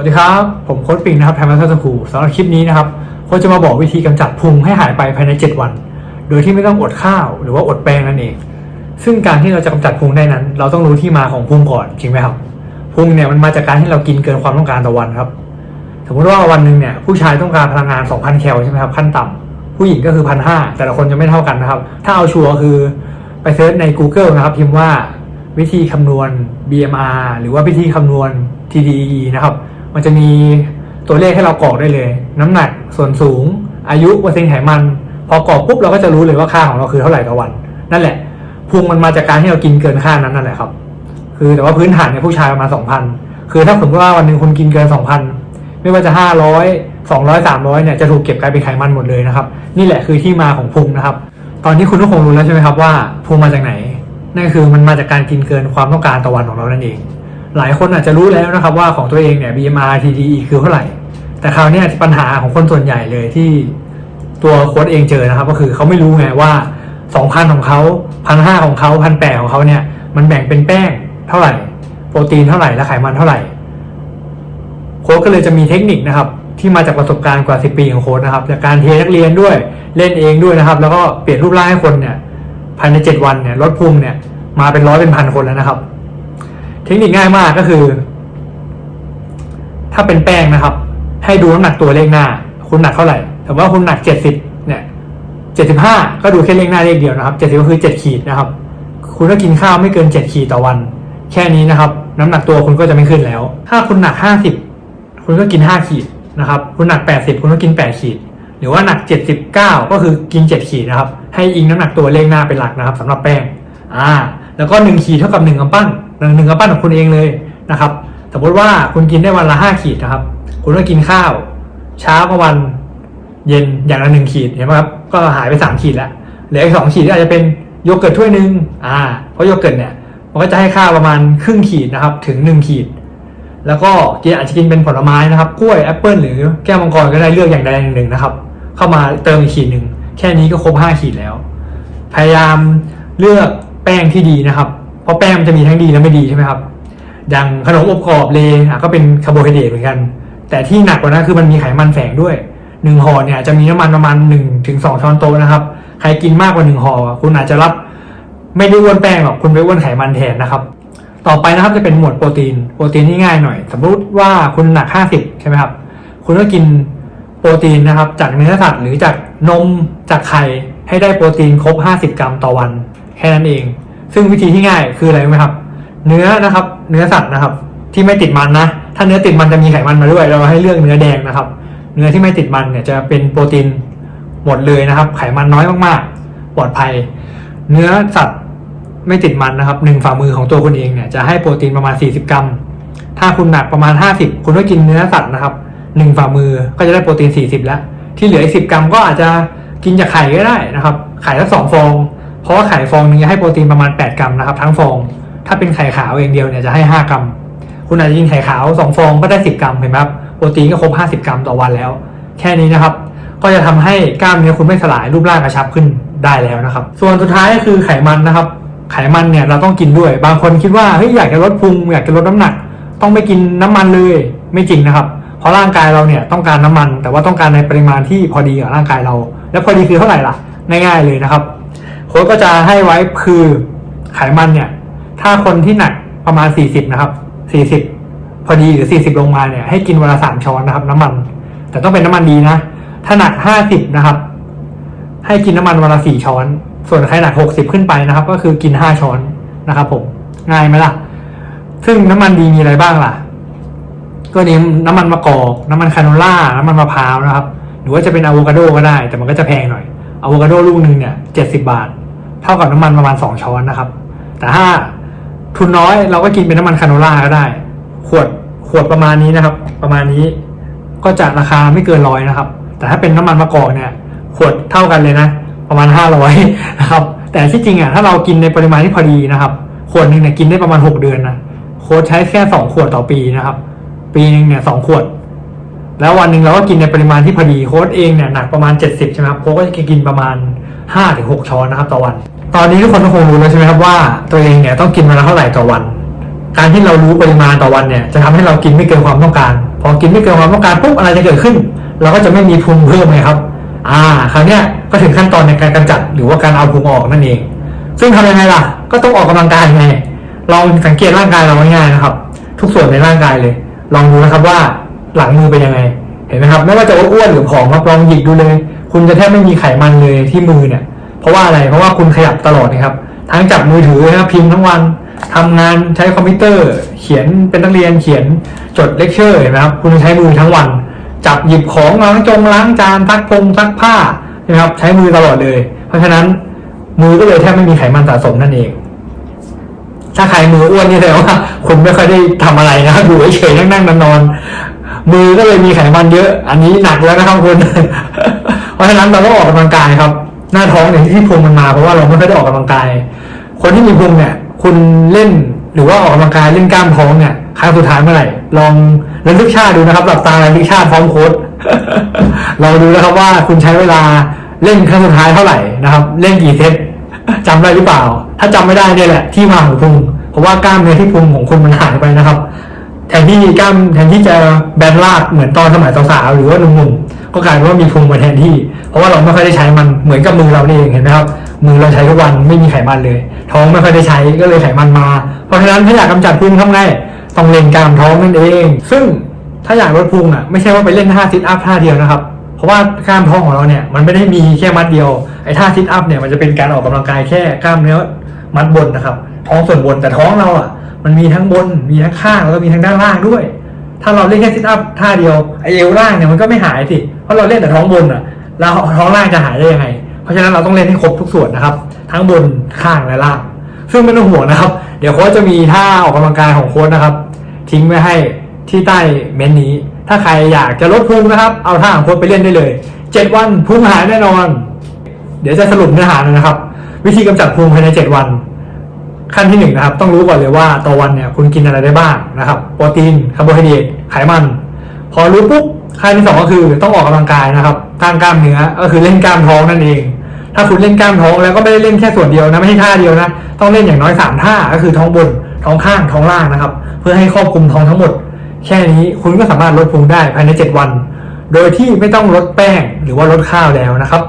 สวัสดีครับ ผมโค้ชปิงนะครับไทม์มาสเตอร์คูสำหรับคลิปนี้นะครับโค้ชจะมาบอกวิธีกำจัดพุงให้หายไปภายใน 7 วัน โดยที่ไม่ต้องอดข้าวหรือว่าอดแป้งนั่นเอง ซึ่งการที่เราจะกำจัดพุงได้นั้น เราต้องรู้ที่มาของพุงก่อนจริงไหมครับ พุงเนี่ยมันมาจากการที่เรากินเกินความต้องการต่อวันครับ สมมติว่าวันหนึ่งเนี่ยผู้ชายต้องการพลังงาน 2,000 แคลใช่ไหมครับขั้นต่ำผู้หญิงก็คือ1,500แต่ละคนจะไม่เท่ากันนะครับ ถ้าเอาชัวร์คือไปเซิร์ชใน Google นะครับพิมพ์ว่าวิธีคำนวณ BMR หรือว่าวิธีคำนวณ TDE นะครับ มันจะมีตัวเลขให้เรากรอกได้เลย น้ำหนักส่วนสูง อายุเปอร์เซ็นต์ไขมัน พอกรอกปุ๊บเราก็จะรู้เลยว่าค่าของเราคือเท่าไหร่ต่อวัน นั่นแหละพุงมันมาจากการที่เรากินเกินค่านั้นนั่นแหละครับ คือแต่ว่าพื้นฐานเนี่ยผู้ชายประมาณ2,000คือถ้าสมมติว่าวันหนึ่งคุณกินเกิน2,000ไม่ว่าจะ500 200 300เนี่ยจะถูกเก็บกลายเป็นไขมันหมดเลยนะครับ นี่แหละคือที่มาของพุงนะครับ ตอนนี้คุณก็คงรู้แล้วใช่ไหมครับว่าพุงมาจากไหนนั่นคือมันมาจากการกินเกินความต้องการต่อวันของเรานั่นเอง หลายคนอาจจะรู้แล้วนะครับว่าของตัวเองเนี่ย BMR TDE คือเท่าไหร่ แต่คราวนี้ปัญหาของคนส่วนใหญ่เลยที่ตัวโค้ดเองเจอนะครับ ก็คือเขาไม่รู้ไงว่า 2,000 ของเขา1,500ของเขา1,800ของเขาเนี่ย มันแบ่งเป็นแป้งเท่าไหร่ โปรตีนเท่าไหร่และไขมันเท่าไหร่โค้ดก็เลยจะมีเทคนิคนะครับ ที่มาจากประสบการณ์กว่า 10 ปีของโค้ดนะครับจากการเทนักเรียนด้วยเล่นเองด้วยนะครับ แล้วก็เปลี่ยนรูปร่างให้คนเนี่ยภายใน 7 วันเนี่ยลดพุงเนี่ยมาเป็นร้อยเป็นพันคนแล้วนะครับ เทคนิคง่ายมากก็คือ ถ้าเป็นแป้งนะครับ ให้ดูน้ำหนักตัวเลขหน้า คุณหนักเท่าไหร่แต่ว่าคุณหนัก70เนี่ย75ก็ดูแค่เลขหน้าเลขเดียวนะครับ70ก็คือ7ขีดนะครับ คุณก็กินข้าวไม่เกิน7ขีดต่อวัน แค่นี้นะครับ น้ำหนักตัวคุณก็จะไม่ขึ้นแล้ว ถ้าคุณหนัก50คุณก็กิน5ขีดนะครับ คุณหนัก80คุณก็กิน8ขีด หรือว่าหนัก79ก็คือกิน7ขีดนะครับ ให้อิงน้ำหนักตัวเลขหน้าเป็นหลักนะครับสำหรับแป้ง อ่า แล้วก็1ขีดเท่ากับ1กำปั้น หนึ่งหนึ่งกำปั้นของคุณเองเลยนะครับสมมติว่าคุณกินได้วันละ5ขีดนะครับ คุณก็กินข้าว เช้ากลางวันเย็นอย่างละหนึ่งขีดเห็นไหมครับก็หายไปสามขีดแล้วเหลืออีกสองขีดอาจจะเป็นโยเกิร์ตถ้วยหนึ่งอ่าเพราะโยเกิร์ตเนี่ยมันก็จะให้ค่าประมาณครึ่งขีดนะครับ ถึงหนึ่งขีด แล้วก็กินอาจจะกินเป็นผลไม้นะครับกล้วยแอปเปิลหรือแก้วมังกรก็ได้เลือกอย่างใดอย่างหนึ่งนะครับ เข้ามาเติมอีกขีดหนึ่งแค่นี้ก็ครบห้าขีดแล้ว พยายามเลือกแป้งที่ดีนะครับ ราะแป้งมันจะมีทั้งดีและไม่ดีใช่ไหมครับอย่างขนมอบกรอบเลอะก็เป็นคาร์โบไฮเดรตเหมือนกัน แต่ที่หนักกว่านั้นคือมันมีไขมันแฝงด้วยหนึ่งห่อเนี่ยจะมีน้ำมันประมาณหนึ่งถึงสองช้อนโต๊ะนะครับ ใครกินมากกว่าหนึ่งห่อคุณอาจจะรับไม่ได้อ้วนแป้งหรอกคุณไปอ้วนไขมันแทนนะครับ ต่อไปนะครับจะเป็นหมวดโปรตีน โปรตีนที่ง่ายหน่อย สมมติว่าคุณหนัก50ใช่ไหมครับ คุณก็กินโปรตีนนะครับ จากเนื้อสัตว์หรือจากนมจากไข่ให้ได้โปรตีนครบ 50 กรัมต่อวัน แค่นั้นเอง ซึ่งวิธีที่ง่ายคืออะไรไหมครับ เนื้อนะครับ เนื้อสัตว์นะครับ ที่ไม่ติดมันนะ ถ้าเนื้อติดมันจะมีไขมันมาด้วย เราให้เลือกเนื้อแดงนะครับ เนื้อที่ไม่ติดมันเนี่ยจะเป็นโปรตีนหมดเลยนะครับ ไขมันน้อยมากๆ ปลอดภัย เนื้อสัตว์ไม่ติดมันนะครับหนึ่งฝ่ามือของตัวคุณเองเนี่ยจะให้โปรตีนประมาณ 40 กรัม ถ้าคุณหนักประมาณ 50 คุณก็กินเนื้อสัตว์นะครับหนึ่งฝ่ามือก็จะได้โปรตีน 40 แล้ว ที่เหลืออีก10 กรัมก็อาจจะกินจากไข่ก็ได้นะครับ ไข่ละสองฟอง เพราะว่าไข่ฟองนึงจะให้โปรตีนประมาณ 8 กรัมนะครับ ทั้งฟอง ถ้าเป็นไข่ขาวเองเดียวเนี่ยจะให้ 5 กรัม คุณอาจจะกินไข่ขาว 2 ฟองก็ได้ 10 กรัมเห็นไหมครับโปรตีนก็ครบ 50 กรัมต่อวันแล้ว แค่นี้นะครับ ก็จะทำให้กล้ามเนื้อคุณไม่สลายรูปร่างกระชับขึ้นได้แล้วนะครับ ส่วนสุดท้ายก็คือไขมันนะครับ ไขมันเนี่ยเราต้องกินด้วย บางคนคิดว่าเฮ้ยอยากจะลดพุงอยากจะลดน้ำหนัก ต้องไม่กินน้ำมันเลยไม่จริงนะครับเพราะร่างกายเราเนี่ยต้องการน้ำมัน แต่ว่าต้องการในปริมาณที่พอดีกับร่างกายเรา แล้วพอดีคือเท่าไหร่ล่ะง่ายๆเลยนะครับ โค้ชก็จะให้ไว้คือไขมันเนี่ย ถ้าคนที่หนักประมาณ 40 นะครับ 40 พอดีหรือ 40 ลงมาเนี่ย ให้กินวันละ3ช้อนนะครับ น้ำมัน แต่ต้องเป็นน้ำมันดีนะ ถ้าหนัก 50 นะครับ ให้กินน้ำมันวันละ4ช้อน ส่วนใครหนัก 60 ขึ้นไปนะครับ ก็คือกิน 5 ช้อนนะครับ ผมง่ายไหมล่ะ ซึ่งน้ำมันดีมีอะไรบ้างล่ะ ก็นี้น้ำมันมะกอก น้ำมันคาโนล่า น้ำมันมะพร้าวนะครับ หรือว่าจะเป็นอะโวคาโดก็ได้ แต่มันก็จะแพงหน่อยอะโวคาโดลูกหนึ่งเนี่ยเจ็ดสิบาท เท่ากับน้ำมันประมาณสองช้อนนะครับ แต่ถ้าทุนน้อยเราก็กินเป็นน้ำมันคาโนล่าก็ได้ ขวดขวดประมาณนี้นะครับ ประมาณนี้ก็จะราคาไม่เกินร้อยนะครับ แต่ถ้าเป็นน้ำมันมะกอกเนี่ย ขวดเท่ากันเลยนะ ประมาณห้าร้อยนะครับ แต่ที่จริงอะถ้าเรากินในปริมาณที่พอดีนะครับขวดหนึ่งเนี่ยกินได้ประมาณหกเดือนนะโค้ชใช้แค่สองขวดต่อปีนะครับ ปีหนึ่งเนี่ยสองขวด แล้ววันหนึ่งเราก็กินในปริมาณที่พอดีโค้ดเองเนี่ยหนักประมาณ 70ใช่ไหมครับโค้ดก็จะกินประมาณ 5-6 ช้อนนะครับต่อวัน ตอนนี้ทุกคนก็คงรู้แล้วใช่ไหมครับว่าตัวเองเนี่ยต้องกินวันละเท่าไหร่ต่อวัน การที่เรารู้ปริมาณต่อวันเนี่ยจะทำให้เรากินไม่เกินความต้องการ พอกินไม่เกินความต้องการปุ๊บอะไรจะเกิดขึ้น เราก็จะไม่มีพุงเพิ่มไงครับ อ่าคราวเนี้ยก็ถึงขั้นตอนในการกำจัดหรือว่าการเอาพุงออกนั่นเอง ซึ่งทำยังไงล่ะ ก็ต้องออกกำลังกายไงลองสังเกตร่างกายเราง่ายๆนะครับ ทุกส่วนในร่างกายเลย ลองดูนะครับว่าหลังมือเป็นยังไง เห็นไหมครับ ไม่ว่าจะอ้วนหรือผอมครับลองหยิกดูเลย คุณจะแทบไม่มีไขมันเลยที่มือเนี่ย เพราะว่าอะไรเพราะว่าคุณขยับตลอดนะครับ ทั้งจับมือถือนะครับพิมพ์ทั้งวันทำงานใช้คอมพิวเตอร์ เขียนเป็นนักเรียนเขียนจดเลคเชอร์เห็นไหมครับคุณใช้มือทั้งวัน จับหยิบของล้างจงล้างจานซักพงซักผ้านะครับใช้มือตลอดเลย เพราะฉะนั้นมือก็เลยแทบไม่มีไขมันสะสมนั่นเอง ถ้าใครมืออ้วนนี่แสดงว่าคุณไม่ค่อยได้ทำอะไรนะอยู่เฉยๆนั่งๆนอนๆ มือก็เลยมีไขมันเยอะ อันนี้หนักแล้วนะครับคุณ เพราะฉะนั้นเราต้องออกกำลังกายครับ หน้าท้องเนี่ยที่พุงมันมาเพราะว่าเราไม่ค่อยได้ออกกำลังกาย คนที่มีพุงเนี่ย คุณเล่นหรือว่าออกกำลังกายเล่นกล้ามท้องเนี่ยครั้งสุดท้ายเมื่อไหร่ลองระลึกชาติดูนะครับหลับตาระลึกชาติพร้อมโค้ดลองดูนะครับว่าคุณใช้เวลาเล่นครั้งสุดท้ายเท่าไหร่นะครับ เล่นกี่เซตจำได้หรือเปล่า ถ้าจำไม่ได้เนี่ยแหละที่มาของพุงเพราะว่ากล้ามเนื้อที่พุงของคุณมันหายไปนะครับ แทนที่กล้ามแทนที่จะแบนลาดเหมือนตอนสมัยสาวๆหรือว่าหนุ่มๆก็กลายเป็นว่ามีพุงมาแทนที่ เพราะว่าเราไม่ค่อยได้ใช้มันเหมือนกับมือเรานี่เองเห็นไหมครับมือเราใช้ทุกวันไม่มีไขมันเลย ท้องไม่ค่อยได้ใช้ก็เลยไขมันมา เพราะฉะนั้นถ้าอยากกำจัดพุงทำไงต้องเล่นกล้ามท้องนั่นเอง ซึ่งถ้าอยากลดพุงอะไม่ใช่ว่าไปเล่นท่าซิทอัพท่าเดียวนะครับเพราะว่ากล้ามท้องของเราเนี่ยมันไม่ได้มีแค่มัดเดียวไอ้ท่าซิทอัพเนี่ยมันจะเป็นการออกกำลังกายแค่กล้ามเนื้อ มัดบนนะครับ ท้องส่วนบนแต่ท้องเราอะ มันมีทั้งบนมีทั้งข้างแล้วก็มีทั้งด้านล่างด้วย ถ้าเราเล่นแค่ซิทอัพท่าเดียวไอเอวล่างเนี่ยมันก็ไม่หายสิเพราะเราเล่นแต่ท้องบนอะแล้วท้องล่างจะหายได้ยังไง เพราะฉะนั้นเราต้องเล่นให้ครบทุกส่วนนะครับ ทั้งบนข้างและล่าง ซึ่งไม่ต้องห่วงนะครับ เดี๋ยวโค้ชจะมีท่าออกกำลังกายของโค้ชนะครับ ทิ้งไว้ให้ที่ใต้เมนนี้ ถ้าใครอยากจะลดพุงนะครับ เอาท่าของโค้ชไปเล่นได้เลย 7 วันพุงหายแน่นอน เดี๋ยวจะสรุปเนื้อหาเลยนะครับ วิธีกำจัดพุงภายใน 7 วัน ขั้นที่หนึ่งนะครับ ต้องรู้ก่อนเลยว่าต่อวันเนี่ยคุณกินอะไรได้บ้างนะครับ โปรตีนคาร์โบไฮเดรตไขมัน พอรู้ปุ๊บขั้นที่สองก็คือต้องออกกำลังกายนะครับสร้างกล้ามเนื้อก็คือเล่นกล้ามท้องนั่นเอง ถ้าคุณเล่นกล้ามท้องแล้วก็ไม่ได้เล่นแค่ส่วนเดียวนะไม่ใช่ท่าเดียวนะต้องเล่นอย่างน้อยสามท่าก็คือท้องบนท้องข้างท้องล่างนะครับ เพื่อให้ครอบคลุมท้องทั้งหมด แค่นี้คุณก็สามารถลดพุงได้ภายใน 7 วัน โดยที่ไม่ต้องลดแป้งหรือว่าลดข้าวแล้วนะครับ